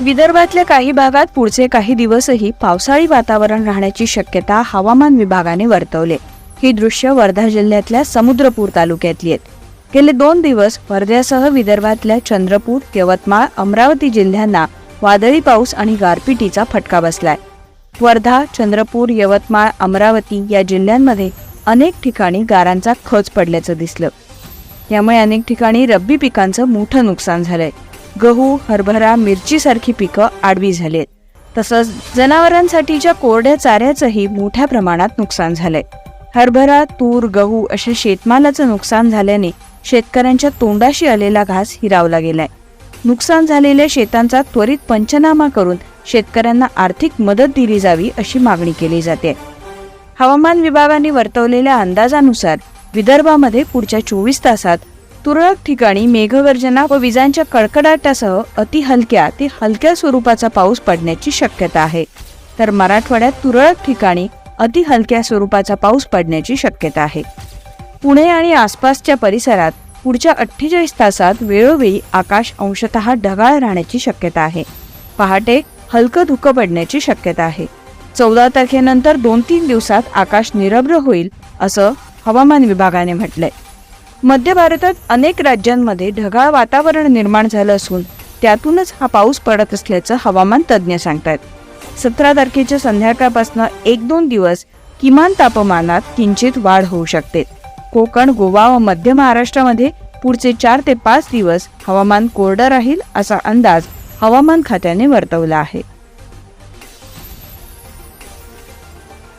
विदर्भातल्या काही भागात पुढचे काही दिवसही पावसाळी वातावरण राहण्याची शक्यता हवामान विभागाने वर्तवले. ही दृश्य वर्धा जिल्ह्यातल्या समुद्रपूर तालुक्यातली आहेत. गेले दोन दिवस वर्ध्यासह विदर्भातल्या चंद्रपूर यवतमाळ अमरावती जिल्ह्यांना वादळी पाऊस आणि गारपिटीचा फटका बसलाय. वर्धा चंद्रपूर यवतमाळ अमरावती या जिल्ह्यांमध्ये अनेक ठिकाणी गारांचा खच पडल्याचं दिसलं. यामुळे अनेक ठिकाणी रब्बी पिकांचं मोठं नुकसान झालंय. गहू हरभरा मिरचीसारखी पिकं आडवी झालीत. तसंच जनावरांसाठीच्या कोरड्या चाऱ्याचंही मोठ्या प्रमाणात नुकसान झालंय. हरभरा तूर गहू अशा शेतमालाचं नुकसान झाल्याने शेतकऱ्यांच्या तोंडाशी आलेला घास हिरावला गेलाय. नुकसान झालेल्या शेतांचा त्वरित पंचनामा करून शेतकऱ्यांना आर्थिक मदत दिली जावी अशी मागणी केली जाते. हवामान विभागाने वर्तवलेल्या अंदाजानुसार विदर्भामध्ये पुढच्या चोवीस तासात तुरळक ठिकाणी मेघगर्जना व विजांच्या कडकडाटासह अति हलक्या ते हलक्या स्वरूपाचा पाऊस पडण्याची शक्यता आहे. तर मराठवाड्यात तुरळक ठिकाणी अति हलक्या स्वरूपाचा पाऊस पडण्याची शक्यता आहे. पुणे आणि आसपासच्या परिसरात पुढच्या अठ्ठेचाळीस तासात वेळोवेळी आकाश अंशतः ढगाळ राहण्याची शक्यता आहे. पहाटे हलकं धुकं पडण्याची शक्यता आहे. चौदा तारखेनंतर दोन तीन दिवसात आकाश निरभ्र होईल असं हवामान विभागाने म्हटलंय. मध्य भारतात अनेक राज्यांमध्ये ढगाळ वातावरण निर्माण झालं असून त्यातूनच हा पाऊस पडत असल्याचं हवामान तज्ज्ञ सांगतात सतरा तारखेच्या संध्याकाळपासून एक दोन दिवस किमान तापमानात किंचित वाढ होऊ शकते. कोकण गोवा व मध्य महाराष्ट्रामध्ये पुढचे चार ते पाच दिवस हवामान कोरडं राहील असा अंदाज हवामान खात्याने वर्तवला आहे.